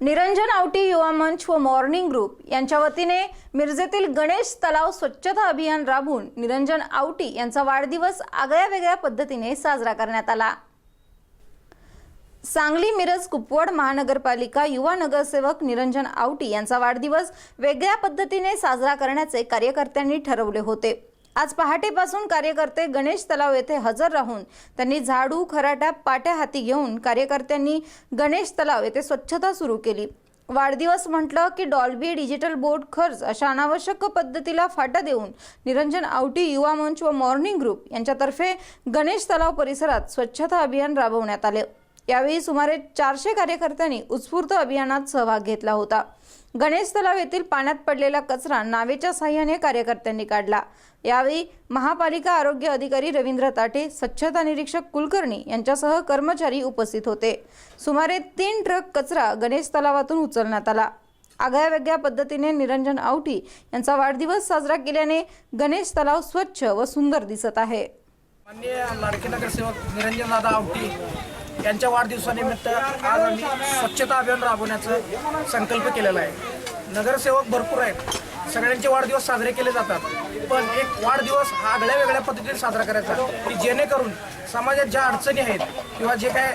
निरंजन आवटी युवा मंच व मॉर्निंग ग्रुप यांच्या वतीने मिरजेतील गणेश तलाव स्वच्छता अभियान राबवून निरंजन आवटी यांचा वाढदिवस आगळ्या वेगळ्या पद्धतीने साजरा करण्यात आला. सांगली मिरज कुपवड महानगरपालिका युवा नगरसेवक निरंजन आवटी यांचा वाढदिवस वेगळ्या पद्धतीने साजरा करण्याचे कार्यकर्त्यांनी ठरवले होते. आज पहाटेपासून कार्यकर्ते गणेश तलाव येथे हजर राहून त्यांनी झाडू खराटा पाट्या हाती घेऊन कार्यकर्त्यांनी गणेश तलाव येथे स्वच्छता सुरू केली. वाढदिवस म्हटलं की डॉल्बी डिजिटल बोर्ड खर्च अशा अनावश्यक पद्धतीला फाटा देऊन निरंजन आवटी युवा मंच व मॉर्निंग ग्रुप यांच्यातर्फे गणेश तलाव परिसरात स्वच्छता अभियान राबवण्यात आले. यावेळी सुमारे चारशे कार्यकर्त्यांनी उत्स्फूर्त अभियानात सहभाग घेतला होता. गणेश तलाव येथील पाण्यात पडलेला कचरा नावेच्या साह्याने कार्यकर्त्यांनी काढला. यावेळी महापालिका आरोग्य अधिकारी रवींद्र ताटे स्वच्छता निरीक्षक कुलकर्णी यांच्यासह कर्मचारी उपस्थित होते. सुमारे तीन ट्रक कचरा गणेश तलावातून उचलण्यात आला. आगळ्या वेगळ्या पद्धतीने निरंजन आवटी यांचा वाढदिवस साजरा केल्याने गणेश तलाव स्वच्छ व सुंदर दिसत आहे. माननीय लाडके नगरसेवक निरंजन दादा आवटी यांच्या वाढदिवसानिमित्त आज आम्ही स्वच्छता अभियान राबवण्याचा संकल्प केलेला आहे. नगरसेवक भरपूर आहेत. सगळ्यांचे वाढदिवस साजरे केले जातात. पण एक वाढदिवस हा आगळ्या वेगळ्या पद्धतीने साजरा करायचा की जेणेकरून समाजात ज्या अडचणी आहेत किंवा जे काय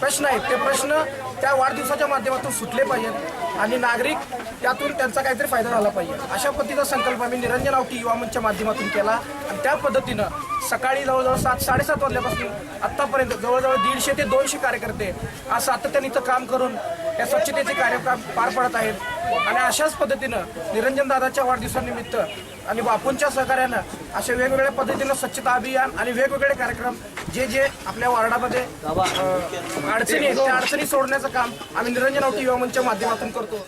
प्रश्न आहेत ते प्रश्न त्या वाढदिवसाच्या माध्यमातून सुटले पाहिजेत आणि नागरिक त्यातून त्यांचा काहीतरी फायदा झाला पाहिजे. अशा पद्धतीचा संकल्प आम्ही निरंजन आवटी युवा मंचच्या माध्यमातून केला आणि त्या पद्धतीनं सकाळी जवळजवळ सात साडेसात वाजल्यापासून आत्तापर्यंत जवळजवळ दीडशे ते दोनशे कार्यकर्ते आज सातत्याने इथं काम करून या स्वच्छतेचे कार्यक्रम पार पडत आहेत. आणि अशाच पद्धतीनं निरंजन दादाच्या वाढदिवसानिमित्त आणि बापूंच्या सहकार्यानं अशा वेगवेगळ्या पद्धतीनं स्वच्छता अभियान आणि वेगवेगळे कार्यक्रम जे जे आपल्या वार्डामध्ये अडचणी आहेत त्या अडचणी सोडण्याचं काम आम्ही निरंजन आवटी युवा मंचच्या माध्यमातून करतो.